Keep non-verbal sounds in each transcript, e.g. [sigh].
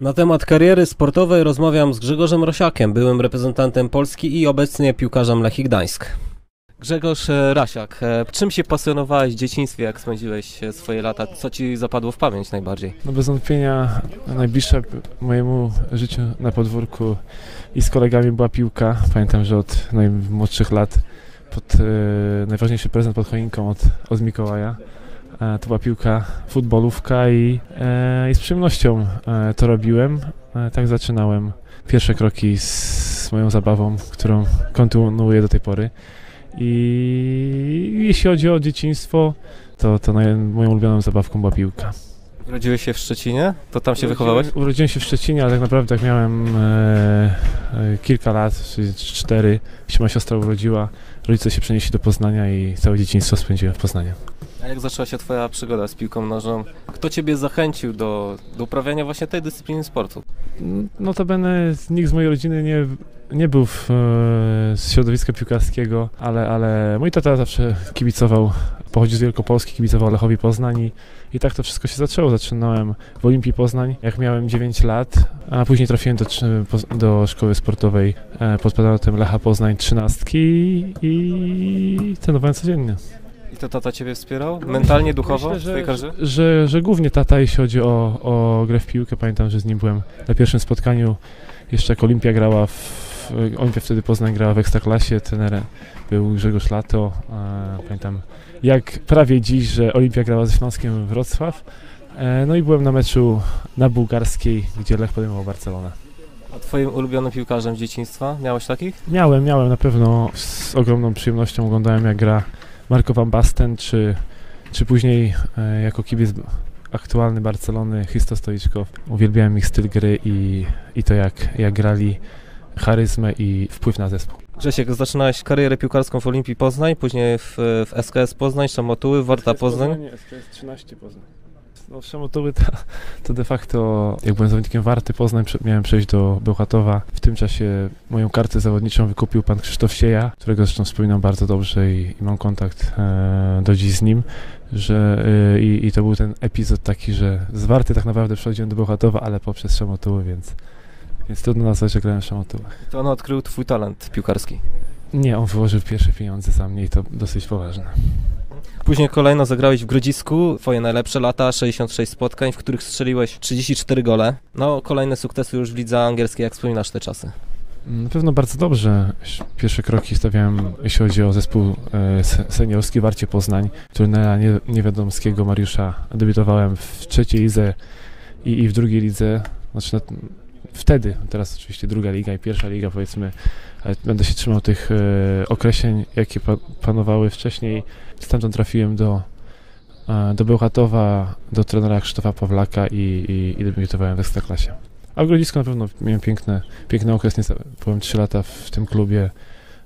Na temat kariery sportowej rozmawiam z Grzegorzem Rosiakiem, byłym reprezentantem Polski i obecnie piłkarzem Lechii Gdańsk. Grzegorz e, Rasiak, e, czym się pasjonowałeś w dzieciństwie, jak spędziłeś e, swoje lata? Co ci zapadło w pamięć najbardziej? No bez wątpienia najbliższa mojemu życiu na podwórku i z kolegami była piłka. Pamiętam, że od najmłodszych lat pod, e, najważniejszy prezent pod choinką od, od Mikołaja. E, to była piłka, futbolówka i, e, i z przyjemnością e, to robiłem. Tak zaczynałem pierwsze kroki z, moją zabawą, którą kontynuuję do tej pory. I jeśli chodzi o dzieciństwo, to, to moją ulubioną zabawką była piłka. Urodziłeś się w Szczecinie? To tam się wychowałeś? Urodziłem, urodziłem się w Szczecinie, ale tak naprawdę jak miałem e, e, kilka lat, czyli cztery, się moja siostra urodziła, rodzice się przenieśli do Poznania i całe dzieciństwo spędziłem w Poznaniu. A jak zaczęła się twoja przygoda z piłką nożną? Kto ciebie zachęcił do, do uprawiania właśnie tej dyscypliny sportu? Notabene nikt z mojej rodziny nie, nie był w, e, z środowiska piłkarskiego, ale, ale mój tata zawsze kibicował, pochodzi z Wielkopolski, kibicował Lechowi Poznań i, i tak to wszystko się zaczęło. Zaczynałem w Olimpii Poznań, jak miałem 9 lat, a później trafiłem do, do szkoły sportowej e, pod patronatem Lecha Poznań 13 i, trenowałem codziennie. I to tata ciebie wspierał? Mentalnie, duchowo Myślę, w że, karierze? że, że, że głównie tata, jeśli chodzi o, o grę w piłkę. Pamiętam, że z nim byłem na pierwszym spotkaniu, jeszcze jak Olimpia grała w, Olimpia wtedy Poznań grała w Ekstraklasie, trenerem był Grzegorz Lato. Pamiętam jak prawie dziś, że Olimpia grała ze Śląskiem Wrocław. E, no i byłem na meczu na Bułgarskiej, gdzie Lech podejmował Barcelonę. A twoim ulubionym piłkarzem z dzieciństwa? Miałeś takich? Miałem, miałem na pewno z ogromną przyjemnością oglądałem jak gra Marco van Basten, czy, czy później e, jako kibic aktualny Barcelony Christo Stoiczkow. Uwielbiałem ich styl gry i, i to jak, jak grali, charyzmę i wpływ na zespół. Grzesiek, zaczynałeś karierę piłkarską w Olimpii Poznań, później w, w SKS Poznań, Szamotuły, Warta Poznań. SKS 13 Poznań. No Szamotuły to, to de facto, jak byłem zawodnikiem Warty Poznań, miałem przejść do Bełchatowa. W tym czasie moją kartę zawodniczą wykupił pan Krzysztof Sieja, którego zresztą wspominam bardzo dobrze i, i mam kontakt e, do dziś z nim, że e, i, i to był ten epizod taki, że z Warty tak naprawdę przechodziłem do Bełchatowa, ale poprzez Szamotuły, więc, więc trudno nazwać, że grałem w Szamotułach. To on odkrył twój talent piłkarski. Nie, on wyłożył pierwsze pieniądze za mnie i to dosyć poważne. Później kolejno zagrałeś w Grodzisku, twoje najlepsze lata, 66 spotkań, w których strzeliłeś 34 gole. No, kolejne sukcesy już w lidze angielskiej, jak wspominasz te czasy? Na pewno bardzo dobrze. Pierwsze kroki stawiałem, jeśli chodzi o zespół e, se- seniorski Warcie Poznań. Trenera nie, niewiadomskiego Mariusza debiutowałem w trzeciej lidze i, i w drugiej lidze. Znaczy na, wtedy, teraz oczywiście druga liga i pierwsza liga powiedzmy, ale będę się trzymał tych e, określeń, jakie pa, panowały wcześniej. Stamtąd trafiłem do, e, do Bełchatowa, do trenera Krzysztofa Pawlaka i, i, i debiutowałem w Ekstraklasie. A w Grodzisku na pewno miałem piękne, piękny okres, niestety byłem 3 lata w tym klubie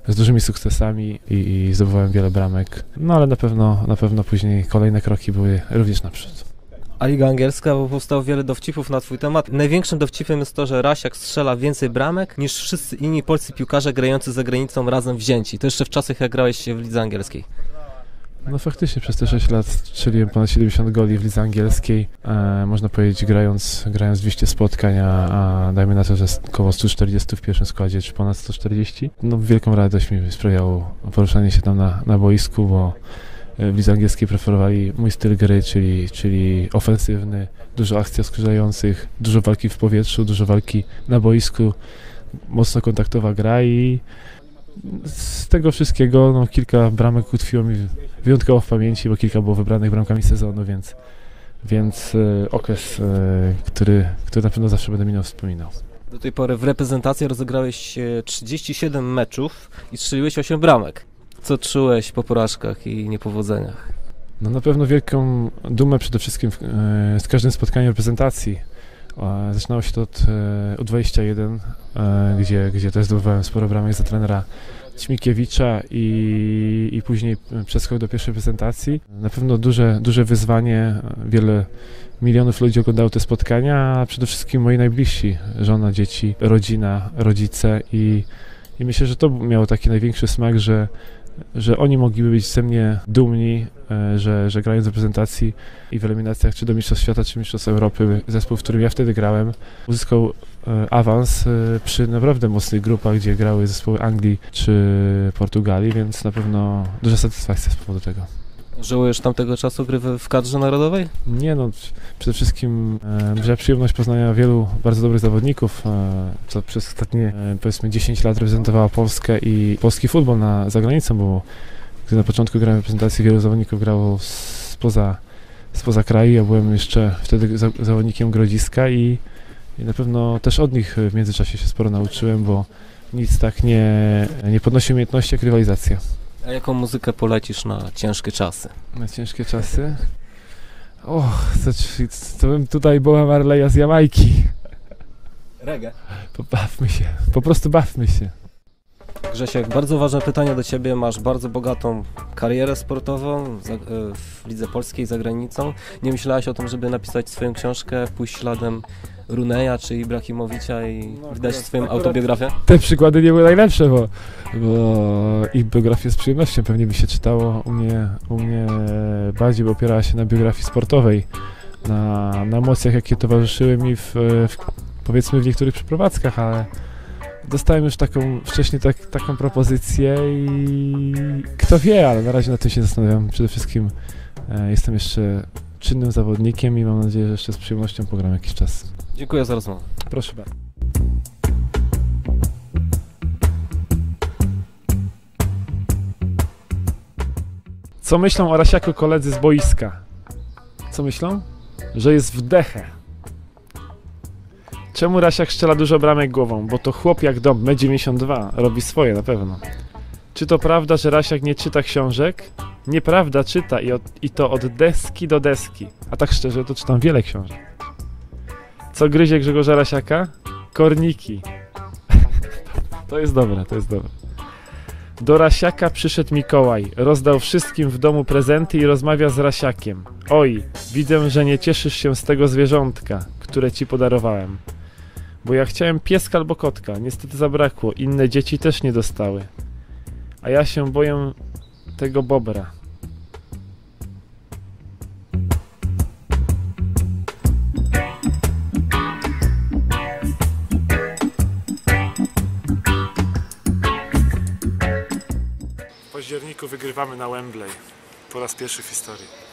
z dużymi sukcesami i, i zdobywałem wiele bramek. No ale na pewno, na pewno później kolejne kroki były również naprzód. A Liga Angielska, bo powstało wiele dowcipów na twój temat. Największym dowcipem jest to, że Rasiak strzela więcej bramek niż wszyscy inni polscy piłkarze grający za granicą razem wzięci. To jeszcze w czasach, jak grałeś w lidze angielskiej. No faktycznie przez te 6 lat strzeliłem ponad 70 goli w lidze angielskiej. E, można powiedzieć grając, grając 200 spotkań, a, a dajmy na to, że około 140 w pierwszym składzie, czy ponad 140. No wielką radość mi sprawiało poruszanie się tam na, na boisku, bo w lidze angielskiej preferowali mój styl gry, czyli, czyli ofensywny, dużo akcji oskurzających, dużo walki w powietrzu, dużo walki na boisku, mocno kontaktowa gra i z tego wszystkiego no, kilka bramek utkwiło mi wyjątkowo w pamięci, bo kilka było wybranych bramkami sezonu, więc, więc e, okres, e, który, który na pewno zawsze będę minął wspominał. Do tej pory w reprezentacji rozegrałeś e, 37 meczów i strzeliłeś 8 bramek. Co czułeś po porażkach i niepowodzeniach? No na pewno wielką dumę przede wszystkim e, z każdym spotkaniem reprezentacji. E, Zaczynało się to od e, U21, e, gdzie, gdzie też zdobywałem sporo bramek za trenera Ćmikiewicza i, i później przeskok do pierwszej prezentacji. Na pewno duże, duże wyzwanie, wiele milionów ludzi oglądało te spotkania, a przede wszystkim moi najbliżsi, żona, dzieci, rodzina, rodzice i, i myślę, że to miało taki największy smak, że, że oni mogliby być ze mnie dumni, e, że, że grając w reprezentacji i w eliminacjach czy do Mistrzostw Świata, czy Mistrzostw Europy, zespół, w którym ja wtedy grałem, uzyskał e, awans e, przy naprawdę mocnych grupach, gdzie grały zespoły Anglii czy Portugalii, więc na pewno duża satysfakcja z powodu tego. Żałujesz tamtego czasu gry w w kadrze narodowej? Nie no, przede wszystkim e, miałem przyjemność poznania wielu bardzo dobrych zawodników, e, co przez ostatnie e, powiedzmy 10 lat reprezentowała Polskę i polski futbol na, za granicą, bo gdy na początku grałem w reprezentacji, wielu zawodników grało spoza, spoza kraju, ja byłem jeszcze wtedy za, zawodnikiem Grodziska i, i na pewno też od nich w międzyczasie się sporo nauczyłem, bo nic tak nie, nie podnosi umiejętności jak rywalizacja. A jaką muzykę polecisz na ciężkie czasy? Na ciężkie czasy. Och, to bym tutaj była Marleya z Jamajki. Reggae. Pobawmy się, po prostu bawmy się. Grzesiek, bardzo ważne pytanie do Ciebie. Masz bardzo bogatą karierę sportową e, w lidze polskiej za granicą. Nie myślałaś o tym, żeby napisać swoją książkę, pójść śladem Runeja czy Ibrahimowicza i No, wydać akurat- swoją akurat- autobiografię? Te przykłady nie były najlepsze, bo, bo ich biografię z przyjemnością pewnie by się czytało. U mnie, u mnie bardziej by opierała się na biografii sportowej, na, na emocjach, jakie towarzyszyły mi w, w, powiedzmy w niektórych przeprowadzkach, ale dostałem już taką, wcześniej tak, taką propozycję i kto wie, ale na razie na tym się zastanawiam. Przede wszystkim e, jestem jeszcze czynnym zawodnikiem i mam nadzieję, że jeszcze z przyjemnością pogram jakiś czas. Dziękuję za rozmowę. Proszę bardzo. Co myślą o Rasiaku koledzy z boiska? Co myślą? Że jest w dechę. Czemu Rasiak strzela dużo bramek głową? Bo to chłop jak dom, M92, robi swoje na pewno. Czy to prawda, że Rasiak nie czyta książek? Nieprawda, czyta i, od, i to od deski do deski. A tak szczerze, to czytam wiele książek. Co gryzie Grzegorza Rasiaka? Korniki. [laughs] to jest dobre, to jest dobre. Do Rasiaka przyszedł Mikołaj, rozdał wszystkim w domu prezenty i rozmawia z Rasiakiem. Oj, widzę, że nie cieszysz się z tego zwierzątka, które ci podarowałem. Bo ja chciałem pieska albo kotka, niestety zabrakło, inne dzieci też nie dostały. A ja się boję tego bobra. Wygrywamy na Wembley. Po raz pierwszy w historii.